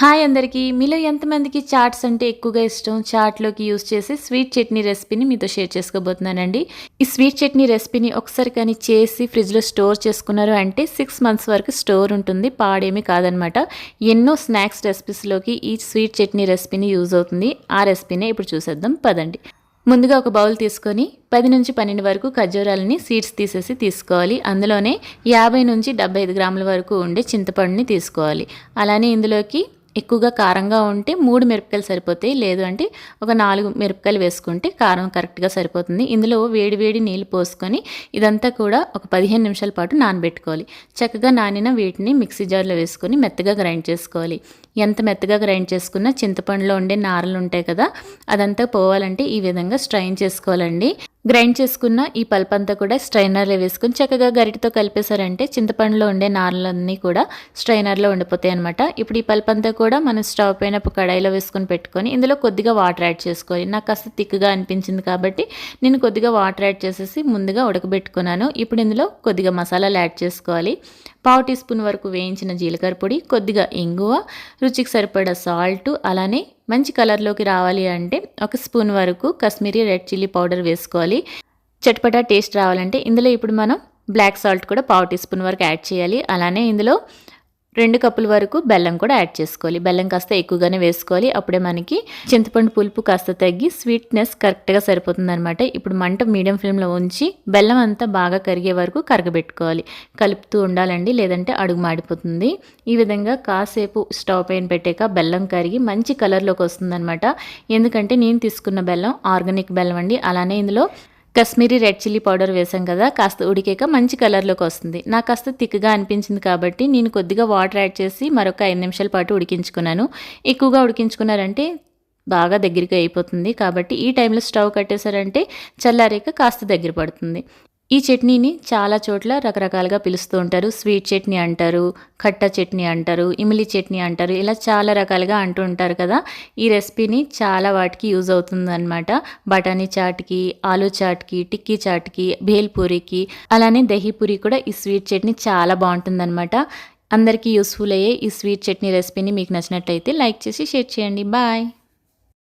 Hi అందరికీ. మీలో ఎంతమందికి చాట్స్ అంటే ఎక్కువగా ఇష్టం? చాట్లోకి యూస్ చేసే స్వీట్ చట్నీ రెసిపీని మీతో షేర్ చేసుకోబోతున్నానండి. ఈ స్వీట్ చట్నీ రెసిపీని ఒకసారి కానీ చేసి ఫ్రిడ్జ్లో స్టోర్ చేసుకున్నారు అంటే సిక్స్ మంత్స్ వరకు స్టోర్ ఉంటుంది. పాడేమీ కాదనమాట. ఎన్నో స్నాక్స్ రెసిపీస్లోకి ఈ స్వీట్ చట్నీ రెసిపీని యూజ్ అవుతుంది. ఆ రెసిపీనే ఇప్పుడు చూసేద్దాం. పదండి. ముందుగా ఒక బౌల్ తీసుకొని పది నుంచి పన్నెండు వరకు ఖర్జూరాలని సీడ్స్ తీసేసి తీసుకోవాలి. అందులోనే యాభై నుంచి డెబ్బై ఐదు గ్రాముల వరకు ఉండే చింతపండుని తీసుకోవాలి. అలానే ఇందులోకి ఎక్కువగా కారంగా ఉంటే మూడు మిరపకాయలు సరిపోతాయి లేదు అంటే ఒక నాలుగు మిరపకాయలు వేసుకుంటే కారం కరెక్ట్గా సరిపోతుంది. ఇందులో వేడి వేడి నీళ్ళు పోసుకొని ఇదంతా కూడా ఒక పదిహేను నిమిషాల పాటు నానబెట్టుకోవాలి. చక్కగా నానిన వీటిని మిక్సీ జార్లో వేసుకొని మెత్తగా గ్రైండ్ చేసుకోవాలి. ఎంత మెత్తగా గ్రైండ్ చేసుకున్నా చింతపండులో ఉండే నారలు ఉంటాయి కదా అదంతా పోవాలంటే ఈ విధంగా స్ట్రైన్ చేసుకోవాలండి. గ్రైండ్ చేసుకున్న ఈ పల్పంతా కూడా స్ట్రైనర్లో వేసుకుని చక్కగా గరిటతో కలిపేశారంటే చింతపండులో ఉండే నారలన్నీ కూడా స్ట్రైనర్లో ఉండిపోతాయి అనమాట ఇప్పుడు ఈ పల్పంతా కూడా మనం స్టవ్ పైన కడాయిలో వేసుకొని పెట్టుకొని ఇందులో కొద్దిగా వాటర్ యాడ్ చేసుకోవాలి. నాకు కాస్త థిక్గా అనిపించింది కాబట్టి నేను కొద్దిగా వాటర్ యాడ్ చేసేసి ముందుగా ఉడకబెట్టుకున్నాను. ఇప్పుడు ఇందులో కొద్దిగా మసాలాలు యాడ్ చేసుకోవాలి. పావు టీ స్పూన్ వరకు వేయించిన జీలకర్ర పొడి కొద్దిగా ఇంగువ రుచికి సరిపడా సాల్ట్ అలానే మంచి కలర్లోకి రావాలి అంటే ఒక స్పూన్ వరకు కశ్మీరీ రెడ్ చిల్లీ పౌడర్ వేసుకోవాలి. చట్పటా టేస్ట్ రావాలంటే ఇందులో ఇప్పుడు మనం బ్లాక్ సాల్ట్ కూడా పావు టీ స్పూన్ వరకు యాడ్ చేయాలి. అలానే ఇందులో రెండు కప్పుల వరకు బెల్లం కూడా యాడ్ చేసుకోవాలి. బెల్లం కాస్త ఎక్కువగానే వేసుకోవాలి. అప్పుడే మనకి చింతపండు పులుపు కాస్త తగ్గి స్వీట్నెస్ కరెక్ట్గా సరిపోతుంది అనమాట ఇప్పుడు మంట మీడియం ఫ్లేమ్లో ఉంచి బెల్లం అంతా బాగా కరిగే వరకు కరగబెట్టుకోవాలి. కలుపుతూ ఉండాలండి లేదంటే అడుగు మాడిపోతుంది. ఈ విధంగా కాసేపు స్టవ్ పైన పెట్టాక బెల్లం కరిగి మంచి కలర్లోకి వస్తుందన్నమాట. ఎందుకంటే నేను తీసుకున్న బెల్లం ఆర్గానిక్ బెల్లం అండి. అలానే ఇందులో కశ్మీరీ రెడ్ చిల్లీ పౌడర్ వేసాం కదా కాస్త ఉడికాక మంచి కలర్లోకి వస్తుంది. నాకు కాస్త థిక్గా అనిపించింది కాబట్టి నేను కొద్దిగా వాటర్ యాడ్ చేసి మరొక ఐదు నిమిషాల పాటు ఉడికించుకున్నాను. ఎక్కువగా ఉడికించుకున్నారంటే బాగా దగ్గరికి అయిపోతుంది కాబట్టి ఈ టైంలో స్టవ్ కట్టేశారంటే చల్లారేక కాస్త దగ్గర పడుతుంది. ఈ చట్నీని చాలా చోట్ల రకరకాలుగా పిలుస్తూ ఉంటారు. స్వీట్ చట్నీ అంటారు ఖట్ట చట్నీ అంటారు ఇమిలి చట్నీ అంటారు ఇలా చాలా రకాలుగా అంటూ ఉంటారు కదా. ఈ రెసిపీని చాలా వాటికి యూజ్ అవుతుంది అనమాట బఠానీ చాట్కి ఆలూ చాట్కి టిక్కీ చాట్కి భేల్పూరికి అలానే దహీపూరి కూడా ఈ స్వీట్ చట్నీ చాలా బాగుంటుందన్నమాట. అందరికీ యూస్ఫుల్ అయ్యే ఈ స్వీట్ చట్నీ రెసిపీని మీకు నచ్చినట్లయితే లైక్ చేసి షేర్ చేయండి. బాయ్.